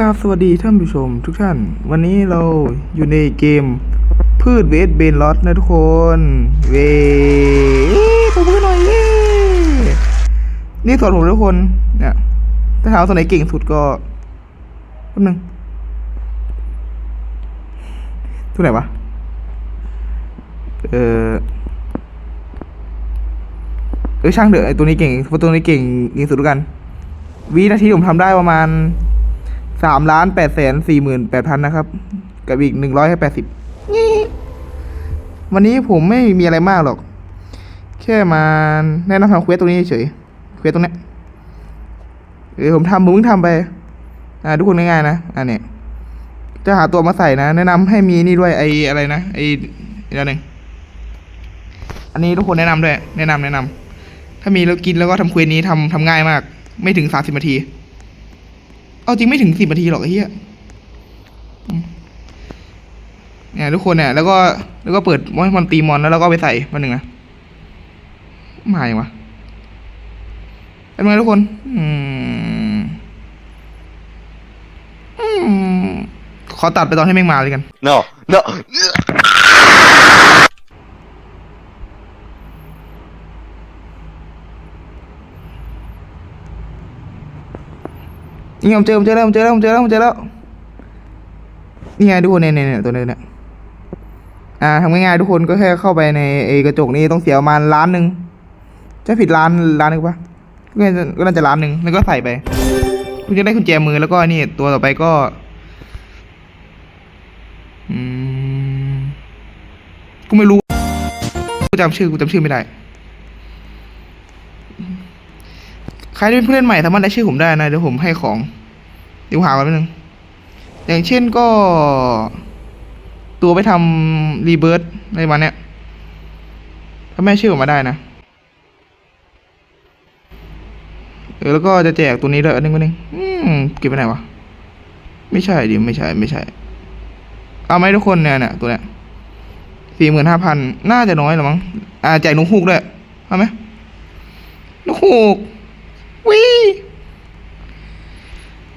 กราบสวัสดีท่านผู้ชมทุกท่าน วันนี้เราอยู่ในเกมพืชเวสเบนลอสนะทุกคน เวตัวมือหน่อยเย้นี่สอนผมทุกคนเนี่ยถ้าถามว่าตัวไหนเก่งสุดก็แป๊บนึงตัวไหนวะเออเออช่างเถอะไอตัวนี้เก่งพราะตัวนี้เก่งเก่งสุดแล้วกันวินาทีผมทำได้ประมาณ สามล้านแปดแสนสี่หมื่นแปดพันนะครับ กับอีกหนึ่งร้อยแปดสิบวันนี้ผมไม่มีอะไรมากหรอก แค่มาแนะนำทำเควสตรงนี้เฉยเควสตรงนี้เออผมทำผมเพิ่งทำไป อ่า ทุกคนง่ายๆนะอันนี้จะหาตัวมาใส่นะ แนะนำให้มีนี่ด้วยไออะไรนะไออีกอันหนึ่งอันนี้ทุกคนแนะนำด้วย แนะนำแนะนำถ้ามีแล้วกินแล้วก็ทำเควสนี้ทำทำง่ายมาก ไม่ถึงสามสิบนาที เอาจริงไม่ถึงสิบนาทีหรอกไอ้เหี้ยเนี่ยทุกคนเนี่ย แล้วก็แล้วก็เปิดมอนมันตีมอนแล้วเราก็ไปใส่มาหนึ่งนะมาอย่างวะเป็นไงทุกคนอืมอืมขอตัดไปตอนให้แม่งมาเลยกัน No, no. นี่ผมเจอผมเจอแล้วผมเจอแล้วผมเจอแล้วผมเจอแล้วนี่ไงทุกคนเนี่ยเนี่ยตัวนี้เนี่ยอ่าทำง่ายๆทุกคนก็แค่เข้าไปในไอ้กระจกนี้ต้องเสียประมาณล้านหนึ่งจะผิดล้านล้านหนึ่งปะก็น่าจะก็น่าจะล้านหนึ่งแล้วก็ใส่ไป คุณจะได้กุญแจมือแล้วก็นี่ตัวต่อไปก็ อืมกูไม่รู้กูจำชื่อกูจำชื่อไม่ได้ ใครที่เป็นผู้เล่นใหม่สามารถได้ชื่อผมได้นะเดี๋ยวผมให้ของเดี๋ยวหาก่อนแป๊บนึงอย่างเช่นก็ ตัวไปทำรีเบิร์ตอะไรมาเนี้ยถ้าแม่ชื่อผมมาได้นะเออแล้วก็จะแจกตัวนี้ด้วยอันนึงอันนึงอืมเก็บไปไหนวะไม่ใช่ดิไม่ใช่ไม่ใช่ เอาไหมทุกคนเนี่ยเนี่ยตัวเนี้ยสี่หมื่นห้าพันน่าจะน้อยหรอมั้งอ่าแจกนกฮูกด้วยเอาไหมนกฮูก วิ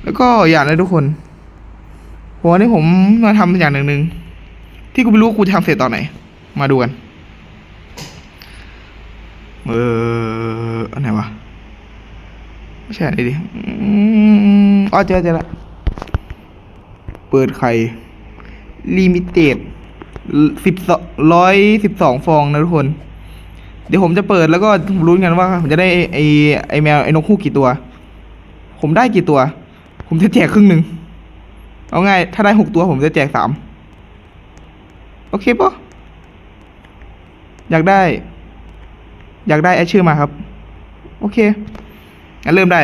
แล้วก็อย่างเลยทุกคนหัวนี้ผมมาทำอย่างหนึ่งหนึ่งที่กูไม่รู้กูจะทำเสร็จตอนไหน มาดูกันเอออันไหนวะไม่ใช่อันนี้ดิอ๋อเจอเจอละเปิดไข่ลิมิเต็ดสิบสองร้อยสิบสองฟองนะทุกคน เดี๋ยวผมจะเปิดแล้วก็รุ้นกันว่าผมจะได้ไอไอแมวไอนกคู่กี่ตัว ผมได้กี่ตัว ผมจะแจกครึ่งหนึ่งเอาง่ายถ้าได้หกตัวผมจะแจกสามโอเคปะอยากได้ อยากได้แอดชื่อมาครับ โอเคงั้นเริ่มได้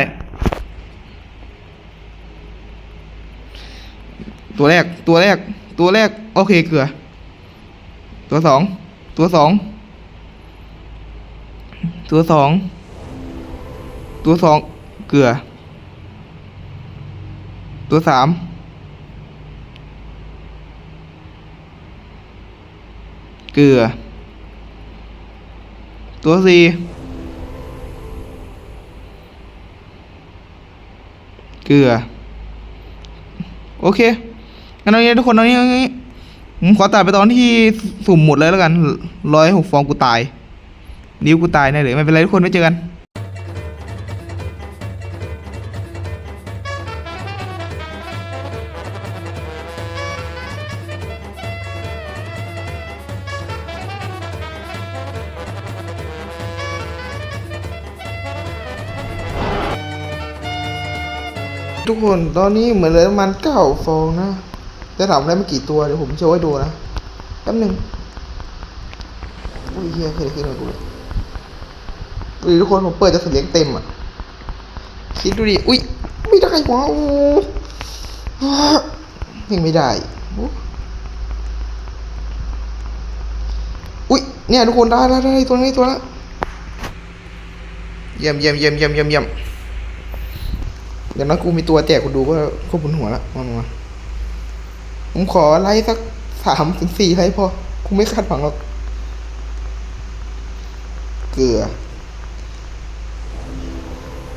ตัวแรกตัวแรกตัวแรก โอเคเกลือ ตัวสองตัวสอง ตัวสองตัวสองเกลือ ตัวสามเกลือ ตัวสี่เกลือ โอเคงั้นเอางี้ทุกคนเอางี้ผมขอตัดไปตอนที่สุ่มหมดเลยแล้วกันร้อยหกฟองกูตาย นิ้วกูตายแน่เลยไม่เป็นไรทุกคนไว้เจอกันทุกคนตอนนี้เหมือนเหลือประมาณเก้าฟองนะจะถามได้ไม่กี่ตัวเดี๋ยวผมโชว์ให้ดูนะแป๊บหนึ่งอุ้ยเฮียเคยขึ้นมากูเลย อุ้ยทุกคนผมเปิดจะเสียงเต็มอะ คิดดูดิ อุ้ยไม่ได้วะโอ้ยังไม่ได้ อุ้ยเนี่ยทุกคนได้ได้ได้ตัวนี้ตัวละเยี่ยมเยี่ยมเยี่ยมเยี่ยมเยี่ยมเยี่ยมเดี๋ยวนะกูมีตัวแจกกูดูก็ควบคุมหัวละมามามาผมขอไลค์สักสามถึงสี่ไลค์พอ กูไม่คาดหวังหรอก เกลือ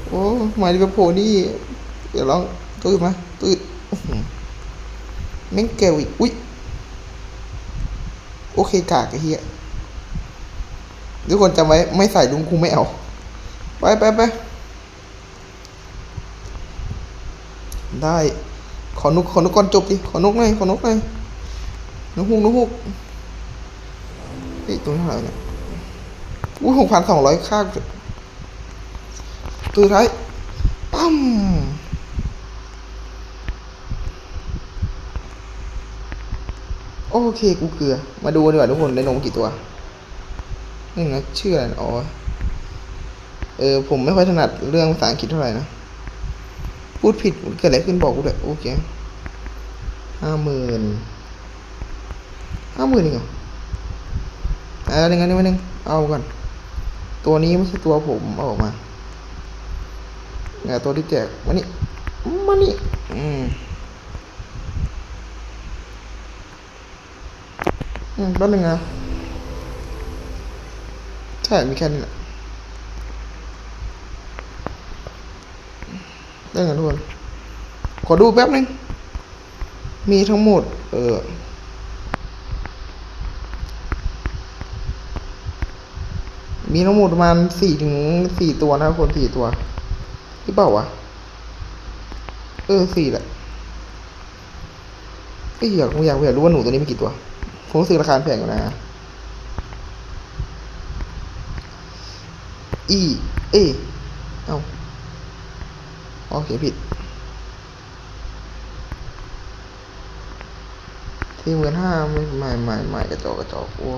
โอ้มาดิเวโพนี่เดี๋ยวลองตื่นมาตื่นโอ้แม่งเกลอีกอุ้ยโอเคกากไอ้เหี้ยทุกคนจำไว้ไม่ใส่ลุงคุงไม่เอา ไปไปไปได้ ขอนุกขอนุกก่อนจบดิ ขอนุกหน่อยขอนุกหน่อยนุกฮุกนุกฮุกเฮ้ยตรงนี้เท่าไหร่เนี่ยอุ้ยหกพันสองร้อยค่า ตัวท้ายปั๊มโอเคกูเกลือ มาดูดีกว่าทุกคนได้นมกี่ตัวนี่นะชื่ออ๋อเออผมไม่ค่อยถนัดเรื่องภาษาอังกฤษเท่าไหร่นะ พูดผิดเกิดอะไรขึ้นบอกกูด้วยโอเคห้าหมื่นห้าหมื่นเองเหรอเออหนึ่งอันนึ่งอันหนึ่งเอาก่อน ตัวนี้ไม่ใช่ตัวผมเอาออกมา เนี่ยตัวที่แจกมานี่มานี่อืมอืมแป๊บนึงนะใช่มีแค่นี้แหละได้กันทุกคนขอดูแป๊บนึง มีทั้งหมด เออมีทั้งหมดประมาณสี่ถึงสี่ตัวนะครับคนสี่ตัว ที่เปล่าวะ เออสี่แหละก็อยากอยากอยากรู้ว่าหนูตัวนี้มีกี่ตัวผมรู้สึกราคาแพงอยู่นะอีเอเอ้าโอเคผิดที่หมื่นห้าไม่ไม่ไม่ไม่กระจอกกระจอกโอ้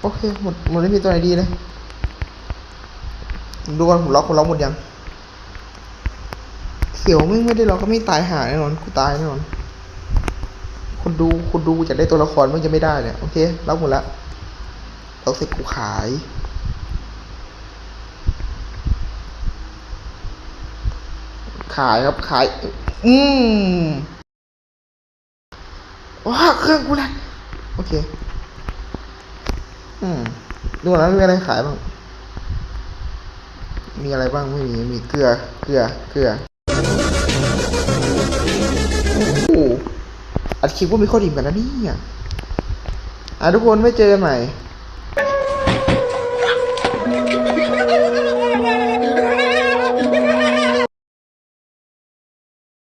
โอเค หมดหมดไม่มีตัวไหนดีเลย ดูก่อนผมล็อกผมล็อกหมดยัง เขียวไม่ไม่ได้ล็อกก็ไม่ตายหาแน่นอนกูตายแน่นอน คนดูคนดูจะได้ตัวละครมันจะไม่ได้เนี่ยโอเคล็อกหมดละล็อกเสร็จกูขายขายครับขาย อืมว้าเครื่องกูแหละโอเค อืม ดูแล้วมีอะไรขายบ้าง มีอะไรบ้างไม่มีมีเกลือเกลือเกลือโอ้อัดคลิปว่ามีข้อดีเหมือนกันนะเนี่ยอะทุกคนไม่เจอกันใหม่